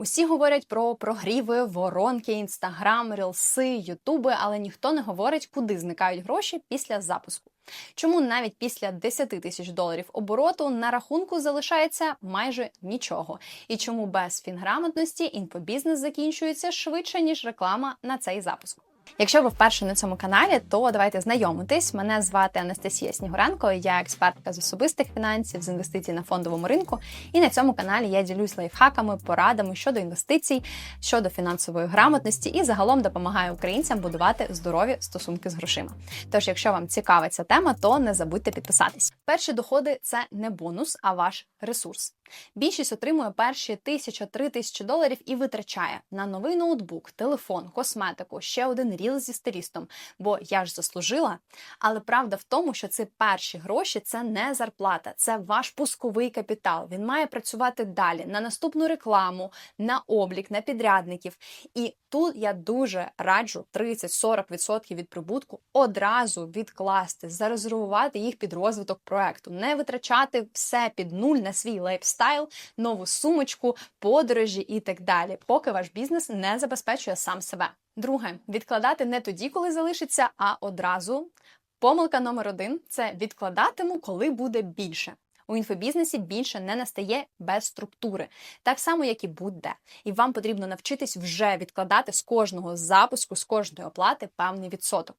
Усі говорять про прогріви, воронки, інстаграм, рілси, ютуби, але ніхто не говорить, куди зникають гроші після запуску. Чому навіть після 10 тисяч доларів обороту на рахунку залишається майже нічого? І чому без фінграмотності інфобізнес закінчується швидше ніж реклама на цей запуск? Якщо ви вперше на цьому каналі, то давайте знайомитись. Мене звати Анастасія Снігуренко, я експертка з особистих фінансів, з інвестицій на фондовому ринку. І на цьому каналі я ділюсь лайфхаками, порадами щодо інвестицій, щодо фінансової грамотності і загалом допомагаю українцям будувати здорові стосунки з грошима. Тож, якщо вам цікава ця тема, то не забудьте підписатись. Перші доходи це не бонус, а ваш ресурс. Більшість отримує перші тисяча-три тисячі доларів і витрачає на новий ноутбук, телефон, косметику, ще один ріл зі стилістом, бо я ж заслужила. Але правда в тому, що ці перші гроші це не зарплата, це ваш пусковий капітал. Він має працювати далі на наступну рекламу, на облік, на підрядників. І тут я дуже раджу 30-40% від прибутку одразу відкласти, зарезервувати їх під розвиток проекту, не витрачати все під нуль на свій лайфстайл, нову сумочку, подорожі і так далі, поки ваш бізнес не забезпечує сам себе. Друге, відкладати не тоді, коли залишиться, а одразу. Помилка номер один це відкладатиму, коли буде більше. У інфобізнесі більше не настає без структури, так само, як і будь-де. І вам потрібно навчитись вже відкладати з кожного запуску, з кожної оплати певний відсоток.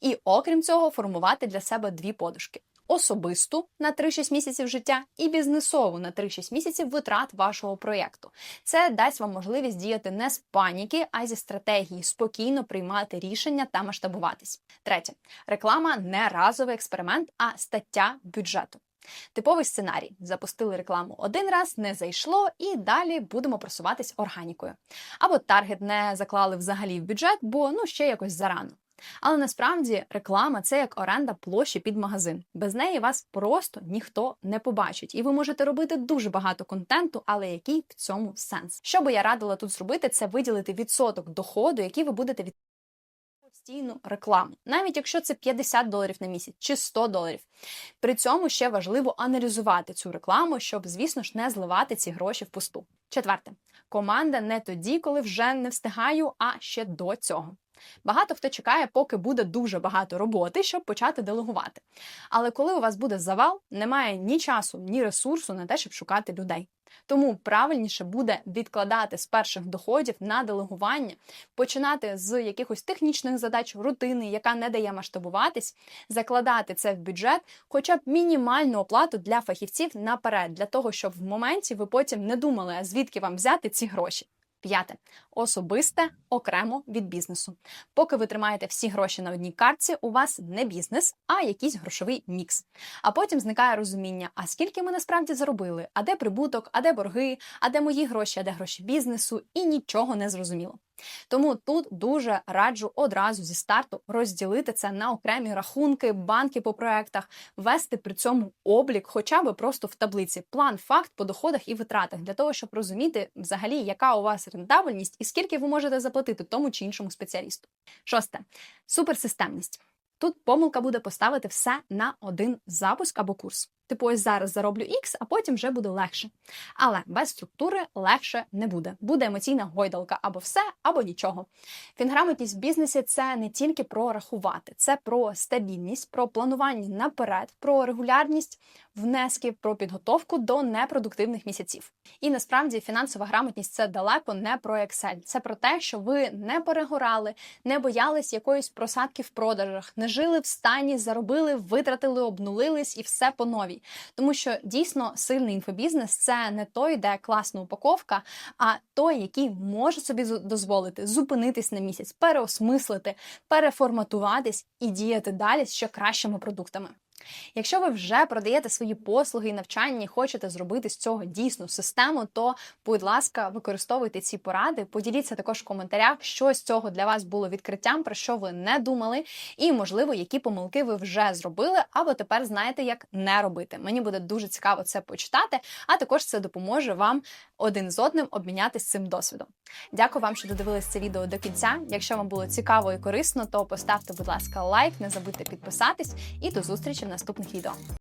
І окрім цього, формувати для себе дві подушки: особисту на 3-6 місяців життя і бізнесову на 3-6 місяців витрат вашого проєкту. Це дасть вам можливість діяти не з паніки, а зі стратегії, спокійно приймати рішення та масштабуватись. Третє, реклама не разовий експеримент, а стаття бюджету. Типовий сценарій: запустили рекламу один раз, не зайшло, і далі будемо просуватись органікою. Або таргет не заклали взагалі в бюджет, бо ну ще якось зарано. Але насправді реклама це як оренда площі під магазин. Без неї вас просто ніхто не побачить, і ви можете робити дуже багато контенту, але який в цьому сенс? Що би я радила тут зробити, це виділити відсоток доходу, який ви будете від постійну рекламу, навіть якщо це 50 доларів на місяць чи 100 доларів. При цьому ще важливо аналізувати цю рекламу, щоб, звісно ж, не зливати ці гроші в пусту. Четверте, команда не тоді, коли вже не встигаю, а ще до цього. Багато хто чекає, поки буде дуже багато роботи, щоб почати делегувати. Але коли у вас буде завал, немає ні часу, ні ресурсу на те, щоб шукати людей. Тому правильніше буде відкладати з перших доходів на делегування, починати з якихось технічних задач, рутини, яка не дає масштабуватись, закладати це в бюджет, хоча б мінімальну оплату для фахівців наперед, для того, щоб в моменті ви потім не думали, а звідки вам взяти ці гроші. П'яте особисте окремо від бізнесу. Поки ви тримаєте всі гроші на одній картці, у вас не бізнес, а якийсь грошовий мікс. А потім зникає розуміння: а скільки ми насправді заробили, а де прибуток, а де борги, а де мої гроші, а де гроші бізнесу, і нічого не зрозуміло. Тому тут дуже раджу одразу зі старту розділити це на окремі рахунки, банки по проектах, вести при цьому облік, хоча б просто в таблиці, план, факт по доходах і витратах, для того, щоб розуміти взагалі, яка у вас рентабельність і скільки ви можете заплатити тому чи іншому спеціалісту. Шосте суперсистемність. Тут помилка буде поставити все на один запуск або курс. Типу, ось зараз зароблю X, а потім вже буде легше. Але без структури легше не буде. Буде емоційна гойдалка або все, або нічого. Фінграмотність в бізнесі це не тільки про рахувати, це про стабільність, про планування наперед, про регулярність внесків, про підготовку до непродуктивних місяців. І насправді фінансова грамотність це далеко не про Excel. Це про те, що ви не перегорали, не боялись якоїсь просадки в продажах, не жили в стані, заробили, витратили, обнулились і все по новій. Тому що дійсно сильний інфобізнес це не той, де класна упаковка, а той, який може собі дозволити зупинитись на місяць, переосмислити, переформатуватись і діяти далі з ще кращими продуктами. Якщо ви вже продаєте свої послуги і навчання, і хочете зробити з цього дійсну систему, то, будь ласка, використовуйте ці поради. Поділіться також в коментарях, що з цього для вас було відкриттям, про що ви не думали, і, можливо, які помилки ви вже зробили, або тепер знаєте, як не робити. Мені буде дуже цікаво це почитати, а також це допоможе вам один з одним обмінятися цим досвідом. Дякую вам, що додивились це відео до кінця. Якщо вам було цікаво і корисно, то поставте, будь ласка, лайк, не забудьте підписатись і до зустрічі наступних відео.